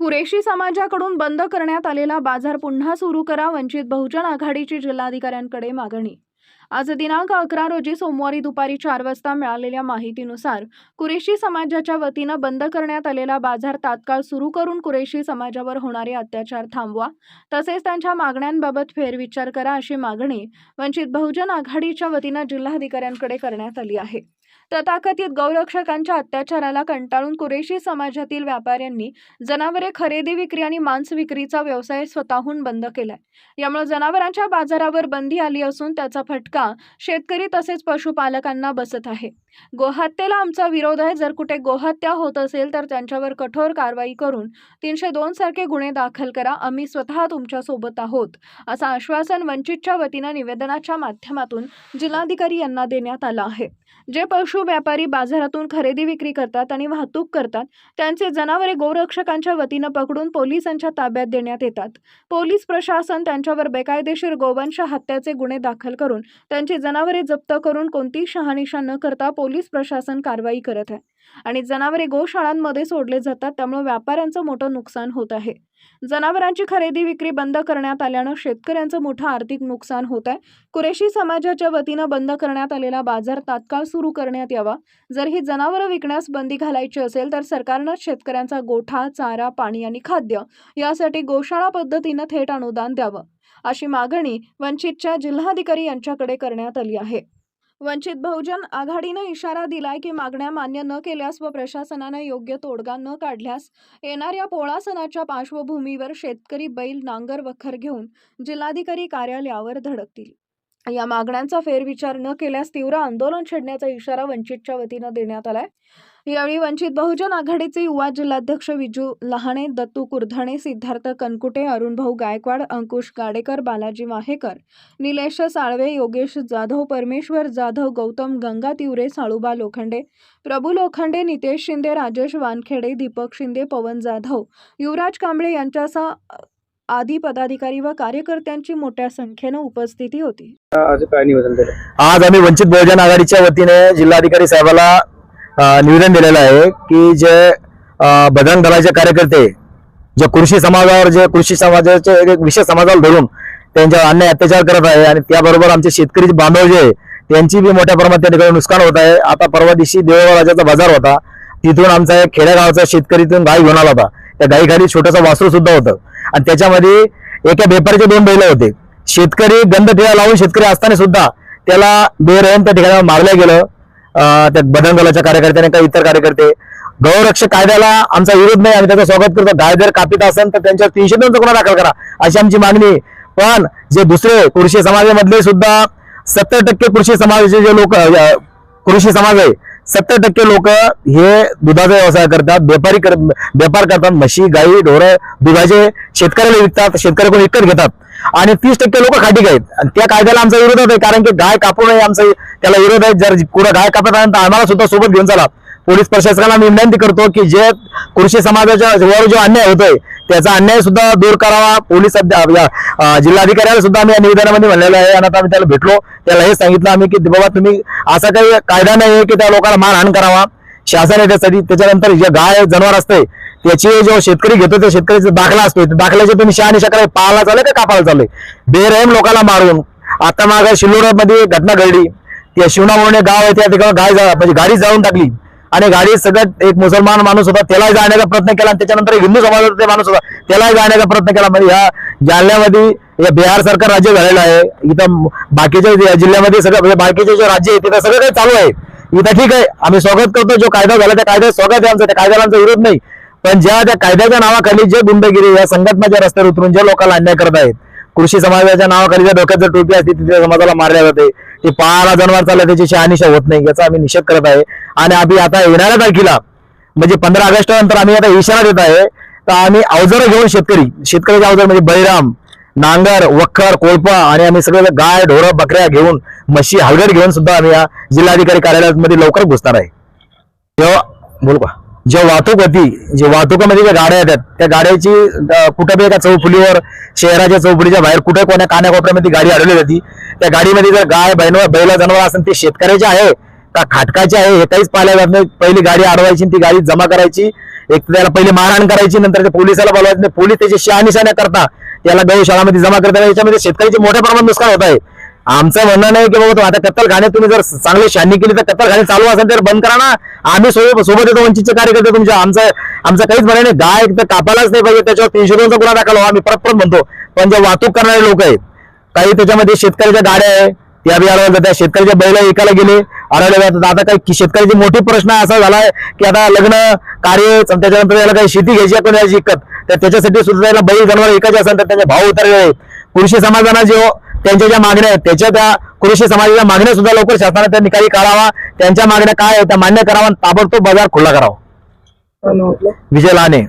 कुरेशी समाजाकडून बंद करण्यात आलेला बाजार पुन्हा सुरू करा वंचित बहुजन आघाडीची जिल्हाधिकाऱ्यांकडे मागणी. आज दिनांक अकरा रोजी सोमवारी दुपारी चार वाजता मिळालेल्या माहितीनुसार कुरेशी समाजाच्या वतीनं बंद करण्यात आलेला बाजार तात्काळ सुरू करून कुरेशी समाजावर होणारे अत्याचार थांबवा तसेच त्यांच्या मागण्यांबाबत फेरविचार करा अशी मागणी वंचित बहुजन आघाडीच्या वतीनं जिल्हाधिकाऱ्यांकडे करण्यात आली आहे. तथाकथित गौरक्षकांच्या अत्याचाराला कंटाळून कुरेशी समाजातील व्यापाऱ्यांनी जनावरे खरेदी विक्री आणि मांस विक्रीचा व्यवसाय स्वतःहून बंद केलाय. यामुळे जनावरांच्या बाजारावर बंदी आली असून त्याचा फटका शेतकरी तसेच पशुपालकांना बसत आहे. गोहत्येला आमचा विरोध आहे. जर कुठे गोहत्या होत असेल तर त्यांच्यावर कठोर कारवाई करून तीनशे दोन सारखे गुन्हे दाखल करा. आम्ही स्वतः तुमच्यासोबत आहोत असं आश्वासन वंचितच्या वतीनं निवेदनाच्या माध्यमातून जिल्हाधिकारी यांना देण्यात आलं आहे. जे पशु व्यापारी बाजारातून खरेदी विक्री करतात आणि वाहतूक करतात. त्यांचे जनावरे गोरक्षकांच्या वतीनं पकडून पोलिसांच्या ताब्यात देण्यात येतात. पोलीस प्रशासन त्यांच्यावर बेकायदेशीर गोवंश हत्याचे गुन्हे दाखल करून त्यांची जनावरे जप्त करून कोणतीही शहानिशा न करता पोलीस प्रशासन कारवाई करत आहे. आणि जनावरे गोशाळांमध्ये सोडले जातात त्यामुळे व्यापाऱ्यांचं मोठं नुकसान होत आहे. जनावरांची खरेदी विक्री बंद करण्यात आल्यानं शेतकऱ्यांचं मोठं आर्थिक नुकसान होत आहे. कुरेशी समाजाच्या वतीनं बंद करण्यात आलेला बाजार तात्काळ सुरू करण्यात यावा. जर ही जनावरं विकण्यास बंदी घालायची असेल तर सरकारनं शेतकऱ्यांचा गोठा चारा पाणी आणि खाद्य यासाठी गोशाळा पद्धतीनं थेट अनुदान द्यावं. अशी मागणी वंचितच्या जिल्हाधिकारी यांच्याकडे करण्यात आली आहे. वंचित बहुजन आघाडीनं इशारा दिलाय की मागण्या मान्य न केल्यास व प्रशासनानं योग्य तोडगा न काढल्यास येणाऱ्या पोळा सणाच्या पार्श्वभूमीवर शेतकरी बैल नांगर वखर घेऊन जिल्हाधिकारी कार्यालयावर धडकतील. या मागण्यांचा फेरविचार न केल्यास तीव्र आंदोलन छेडण्याचा इशारा वंचितच्या वतीनं देण्यात आलाय. यावेळी वंचित बहुजन आघाडीचे युवा जिल्हाध्यक्ष विजू लहाणे दत्तू कुर्धणे सिद्धार्थ कनकुटे अरुणभाऊ गायकवाड अंकुश गाडेकर बालाजी माहेकर निलेश साळवे योगेश जाधव परमेश्वर जाधव गौतम गंगा तिवरे साळुबा लोखंडे प्रभू लोखंडे नितेश शिंदे राजेश वानखेडे दीपक शिंदे पवन जाधव युवराज कांबळे यांच्यासह आदी पदाधिकारी व कार्यकर्त्यांची मोठ्या संख्येनं उपस्थिती होती. आज काय निवेदन दिलं आज आम्ही वंचित बहुजन आघाडीच्या वतीने जिल्हाधिकारी साहेबाला निवेदन दिलेलं आहे की जे बजरंग दलाचे कार्यकर्ते जे कृषी समाजावर जे कृषी समाजाचे एक एक विशेष समाजाला धरून त्यांच्यावर अन्याय अत्याचार करत आहे आणि त्याबरोबर आमचे शेतकरी बांधव जे आहे, त्यांची बी मोठ्या प्रमाणात त्या ठिकाणी नुकसान होत आहे. आता परवा दिवशी देवळा राजाचा बाजार होता. तिथून आमचा एक खेडेगावचा शेतकरी तिथून गाय घेऊन आला होता. त्या गायीखाली छोटंसं वासरू सुद्धा होतं. आणि त्याच्यामध्ये एका बेपारीचे दोन बैल होते. शेतकरी गंध ठेवा लावून शेतकरी असताना सुद्धा त्याला बेरहम त्या ठिकाणी मारलं गेलं. त्या बदन दलाच्या कार्यकर्त्याने काही इतर कार्यकर्ते. गौरक्षक कायद्याला आमचा विरोध नाही आम्ही त्याचं स्वागत करतो. गाय जर कापित असेल तर त्यांच्यावर तीनशे दोनचा गुन्हा दाखल करा अशी आमची मागणी पण जे दुसरे कृषी समाजामधले सुद्धा सत्तर टक्के कृषी समाजाचे जे लोक कृषी समाज आहे सत्तर टक्के लोक हे दुधाचा व्यवसाय करतात व्यापारी कर व्यापार करतात म्हशी गाई ढोरं दुधाचे शेतकऱ्याला विकतात शेतकऱ्याकडून विकत घेतात. आणि तीस टक्के लोक खाटी गायत आणि त्या कायद्याला आमचा विरोध आहे कारण की गाय कापू नये आमचा त्याला विरोध आहे. जर कुठं गाय कापत आहे तर आम्हाला सुद्धा सोबत घेऊन चला. पोलीस प्रशासनाला आम्ही विनंती करतो की जे कृषी समाजाच्या वर जो अन्याय होतोय त्याचा अन्याय सुद्धा दूर करावा. पोलीस अध्या- जिल्हाधिकाऱ्याला सुद्धा आम्ही या निवेदनामध्ये म्हणलेलं आहे आणि आता आम्ही त्याला भेटलो. त्याला हे सांगितलं आम्ही की बाबा तुम्ही असा काही कायदा नाही आहे की त्या लोकांना मारहाण करावा. शासन आहे त्यासाठी त्याच्यानंतर जे गाय जनावर असते त्याची जो शेतकरी घेतो त्या शेतकरीचा दाखला असतो दाखल्याचे तुम्ही शहानिशा कराय पाहायला चालय का कापायला चाललंय बेरहम लोकांना मारून. आता माग शिलोरामध्ये घटना घडली. त्या शिवना गाव आहे त्या ठिकाणी गाय म्हणजे गाडी जाळून टाकली. आणि गाडी सगळ्यात एक मुसलमान माणूस होता त्यालाही जाण्याचा प्रयत्न केला आणि त्याच्यानंतर एक हिंदू समाजाचा ते माणूस होता त्यालाही जाण्याचा प्रयत्न केला. म्हणजे ह्या जालन्यामध्ये या बिहार सरकार राज्य झालेलं आहे. इथं बाकीच्या जिल्ह्यामध्ये सगळं म्हणजे बाकीचे जे राज्य आहे तिथं सगळं काही चालू आहे. इथं ठीक आहे. आम्ही स्वागत करतो. जो कायदा झाला त्या कायद्यात स्वागत आहे आमचं. त्या कायद्याला आमचा विरोध नाही. पण ज्या त्या कायद्याच्या नावाखाली जे गुंडगिरी या संघटनाच्या रस्त्यावर उतरून जे लोकांना अन्याय करत आहेत कृषी समाजाच्या नावाखाली जर डोक्यात जर टोपी असते तिथे समाजाला मारल्या जाते. ते पाळाला जनावर चालला त्याची शहानिशा होत नाही याचा आम्ही निषेध करत आहे. आणि आम्ही आता येणाऱ्या तारखेला म्हणजे पंधरा ऑगस्ट नंतर आम्ही आता इशारा देत आहे तर आम्ही अवजारं घेऊन शेतकरी शेतकऱ्याचे अवजार म्हणजे बैराम नांगर वखर कोळपा आणि आम्ही सगळे गाय ढोरं बकऱ्या घेऊन म्हशी हलगड घेऊन सुद्धा आम्ही या जिल्हाधिकारी कार्यालयामध्ये लवकर घुसणार आहे. बोल का? जे वाहतूक होती जे वाहतुकामध्ये ज्या गाड्या येतात त्या गाड्याची कुठं बी एका चौफुलीवर शहराच्या चौफुलीच्या बाहेर कुठे कोण्या कान्याकोपऱ्यामध्ये गाडी अडवली जाते त्या गाडीमध्ये जर गाय बैल बैला जनावर असेल ते शेतकऱ्याचे आहे का खाटकाचे आहे हे काहीच पाहिलं जात नाही पहिली गाडी अडवायची ती गाडी जमा करायची एक तर त्याला पहिले मारहाण करायची नंतर ते पोलिसाला बोलवायचं नाही. पोलीस त्याची शहानिशाण्या करता त्याला गौशाळामध्ये जमा करता याच्यामध्ये शेतकऱ्याचे मोठ्या प्रमाणात नुकसान होत आहे आमचं म्हणणं नाही की बाबा तो आता कत्तलखाने तुम्ही जर चांगली शहाणी केली तर कत्तलखाने चालू असेल तर बंद करा ना. आम्ही सोबत सोबत येतो वंचितचे कार्यकर्ते तुमच्या. आमचं आमचं काहीच म्हणणं नाही. गाय तर कापायलाच नाही पाहिजे त्याच्यावर तीनशे दोनचा गुन्हा दाखल व्हावा आम्ही परत परत म्हणतो. पण जे वाहतूक करणारे लोक आहेत काही त्याच्यामध्ये शेतकऱ्याच्या गाड्या आहे त्या बी अडवल्या जातात. शेतकऱ्याच्या बैल एकाला गेले अडवल्या जातात. आता काही शेतकऱ्याचे मोठे प्रश्न असा झालाय की आता लग्न कार्य त्याच्यानंतर याला काही शेती घ्यायची आपण यायची याची इकत तर त्याच्यासाठी सुद्धा त्याला बैल जनावर एकाचे असेल तर त्याचे भाव उतरले. आहे कृषी समाजानं जे हो- त्यांच्या ज्या मागण्या आहेत त्याच्या त्या कृषी समाजाच्या मागण्या सुद्धा लवकर शासनाने त्या निकाली काढावा. त्यांच्या मागण्या काय आहेत त्या मान्य करावा ताबडतोब बाजार खुला करावा? विजय लहाने.